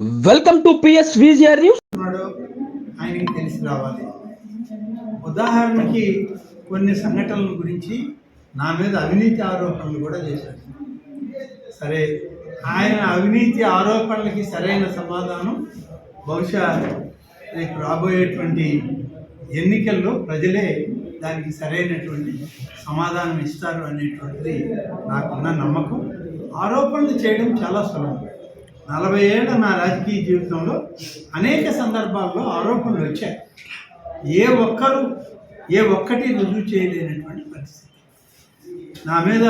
Welcome to PS VGR news ఆయనకి తెలిసి రావాలి. ఉదాహరణకి కొన్ని సంఘటనల గురించి నా మీద అవినీతి ఆరోపణలు కూడా చేశాడు. సరే ఆయన అవినీతి ఆరోపణలకి సరైన సమాధానం బహుశా రేపు రాబోయేటువంటి ఎన్నికల్లో ప్రజలే దానికి సరైనటువంటి సమాధానం ఇస్తారు అనేటువంటిది నాకున్న నమ్మకం. ఆరోపణలు చేయడం చాలా సులభం. నలభై ఏళ్ళ నా రాజకీయ జీవితంలో అనేక సందర్భాల్లో ఆరోపణలు వచ్చాయి. ఏ ఒక్కరు ఏ ఒక్కటి రుజువు చేయలేనటువంటి పరిస్థితి. నా మీద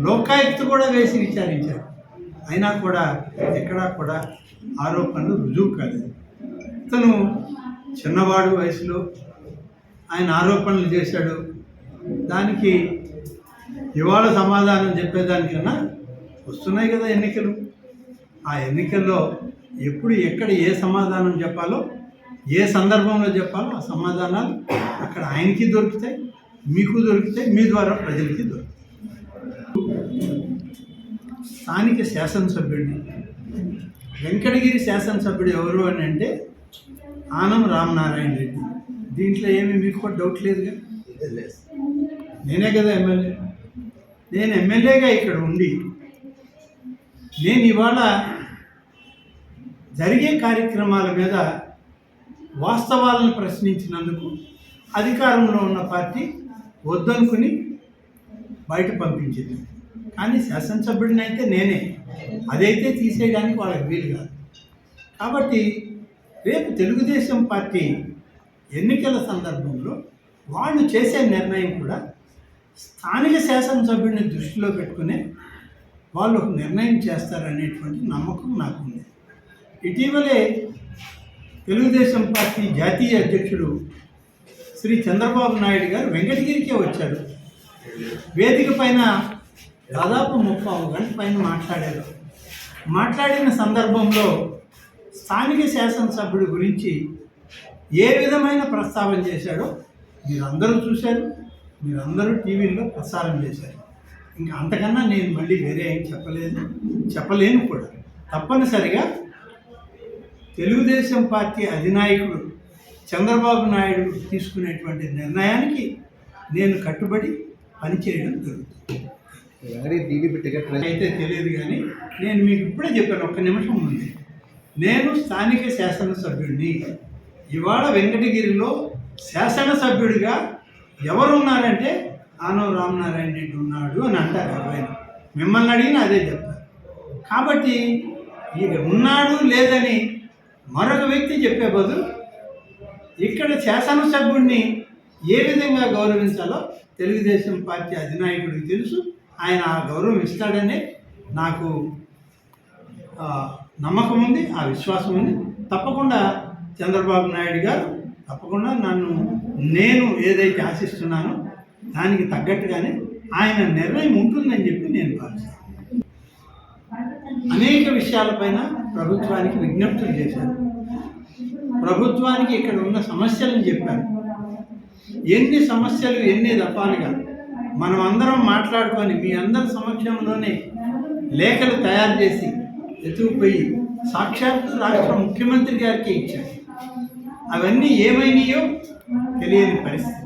లోకాయుక్త కూడా వేసి విచారించారు. అయినా కూడా ఎక్కడా కూడా ఆరోపణలు రుజువు కాలేదు. ఇతను చిన్నవాడు వయసులో ఆయన ఆరోపణలు చేశాడు. దానికి ఇవాళ సమాధానం చెప్పేదానికన్నా వస్తున్నాయి కదా ఎన్నికలు. ఆ ఎన్నికల్లో ఎప్పుడు ఎక్కడ ఏ సమాధానం చెప్పాలో ఏ సందర్భంలో చెప్పాలో ఆ సమాధానాలు అక్కడ ఆయనకి దొరుకుతాయి మీకు దొరుకుతాయి మీ ద్వారా ప్రజలకి దొరుకుతాయి. స్థానిక శాసనసభ్యుడిని. వెంకటగిరి శాసనసభ్యుడు ఎవరు అని అంటే ఆనం రామనారాయణ రెడ్డి. దీంట్లో ఏమి మీకు కూడా డౌట్ లేదుగా? నేనే కదా ఎమ్మెల్యే. నేను ఎమ్మెల్యేగా ఇక్కడ ఉండి నేను ఇవాళ జరిగే కార్యక్రమాల మీద వాస్తవాలను ప్రశ్నించినందుకు అధికారంలో ఉన్న పార్టీ వద్దనుకుని బయట పంపించింది. కానీ శాసనసభ్యుడిని అయితే నేనే. అదైతే తీసేయడానికి వాళ్ళకి వీలు కాదు. కాబట్టి రేపు తెలుగుదేశం పార్టీ ఎన్నికల సందర్భంలో వాళ్ళు చేసే నిర్ణయం కూడా స్థానిక శాసనసభ్యుడిని దృష్టిలో పెట్టుకునే వాళ్ళు నిర్ణయం చేస్తారనేటువంటి నమ్మకం నాకు ఉంది ఇటీవలే తెలుగుదేశం పార్టీ జాతీయ అధ్యక్షుడు శ్రీ చంద్రబాబు నాయుడు గారు వెంకటగిరికే వచ్చారు. వేదిక పైన దాదాపు ముప్పై గంట పైన మాట్లాడారు. మాట్లాడిన సందర్భంలో స్థానిక శాసనసభ్యుడి గురించి ఏ విధమైన ప్రస్తావన చేశాడో మీరందరూ చూశారు. మీరందరూ టీవీల్లో ప్రసారం చేశారు. ఇంకా అంతకన్నా నేను మళ్ళీ వేరే ఏం చెప్పలేదు. చెప్పలేను కూడా. తప్పనిసరిగా తెలుగుదేశం పార్టీ అధినాయకుడు చంద్రబాబు నాయుడు తీసుకునేటువంటి నిర్ణయానికి నేను కట్టుబడి పనిచేయడం జరుగుతుంది. అయితే తెలియదు కానీ నేను మీకు ఇప్పుడే చెప్పాను ఒక్క నిమిషం ఉంది నేను స్థానిక శాసనసభ్యుడిని. ఇవాళ వెంకటగిరిలో శాసనసభ్యుడిగా ఎవరున్నారంటే ఆనవ రామనారాయణ రెడ్డి ఉన్నాడు అని అంటారు ఎవరైనా. మిమ్మల్ని అడిగినా అదే చెప్తారు కాబట్టి ఇక ఉన్నాడు లేదని మరొక వ్యక్తి చెప్పే బదులు ఇక్కడ శాసనసభ్యుడిని ఏ విధంగా గౌరవించాలో తెలుగుదేశం పార్టీ అధినాయకుడికి తెలుసు. ఆయన ఆ గౌరవం ఇస్తాడనే నాకు నమ్మకం ఉంది ఆ విశ్వాసం ఉంది. తప్పకుండా చంద్రబాబు నాయుడు గారు తప్పకుండా నన్ను నేను ఏదైతే ఆశిస్తున్నానో దానికి తగ్గట్టుగానే ఆయన నిర్ణయం ఉంటుందని చెప్పి నేను భావిస్తాను. అనేక విషయాలపైన ప్రభుత్వానికి విజ్ఞప్తులు చేశాను ప్రభుత్వానికి ఇక్కడ ఉన్న సమస్యలను చెప్పాను ఎన్ని సమస్యలు ఎన్ని దఫాలుగా మనం అందరం మాట్లాడుకొని మీ అందరి సమక్షంలోనే లేఖలు తయారు చేసి ఎత్తుకుపోయి సాక్షాత్తు రాష్ట్ర ముఖ్యమంత్రి గారికి ఇచ్చారు. అవన్నీ ఏమైనాయో తెలియని పరిస్థితి.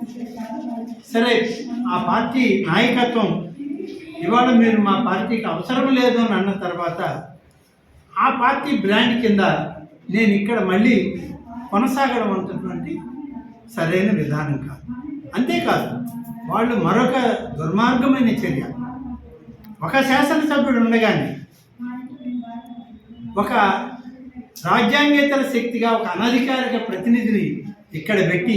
సరే ఆ పార్టీ నాయకత్వం ఇవాళ మీరు మా పార్టీకి అవసరం లేదు అని అన్న తర్వాత ఆ పార్టీ బ్రాండ్ కింద నేను ఇక్కడ మళ్ళీ కొనసాగడం అంటున్నటువంటి సరైన విధానం కాదు. అంతేకాదు వాళ్ళు మరొక దుర్మార్గమైన చర్య. ఒక శాసనసభ్యుడు ఉండగానే ఒక రాజ్యాంగేతర శక్తిగా ఒక అనధికారిక ప్రతినిధిని ఇక్కడ పెట్టి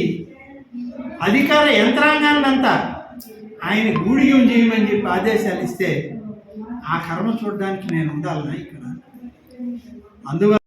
అధికార యంత్రాంగాన్నంతా ఆయన గూడియం చేయమని చెప్పి ఆదేశాలు ఇస్తే ఆ కర్మ చూడడానికి నేను ఉండాలన్నా ఇక్కడ? అందువల్ల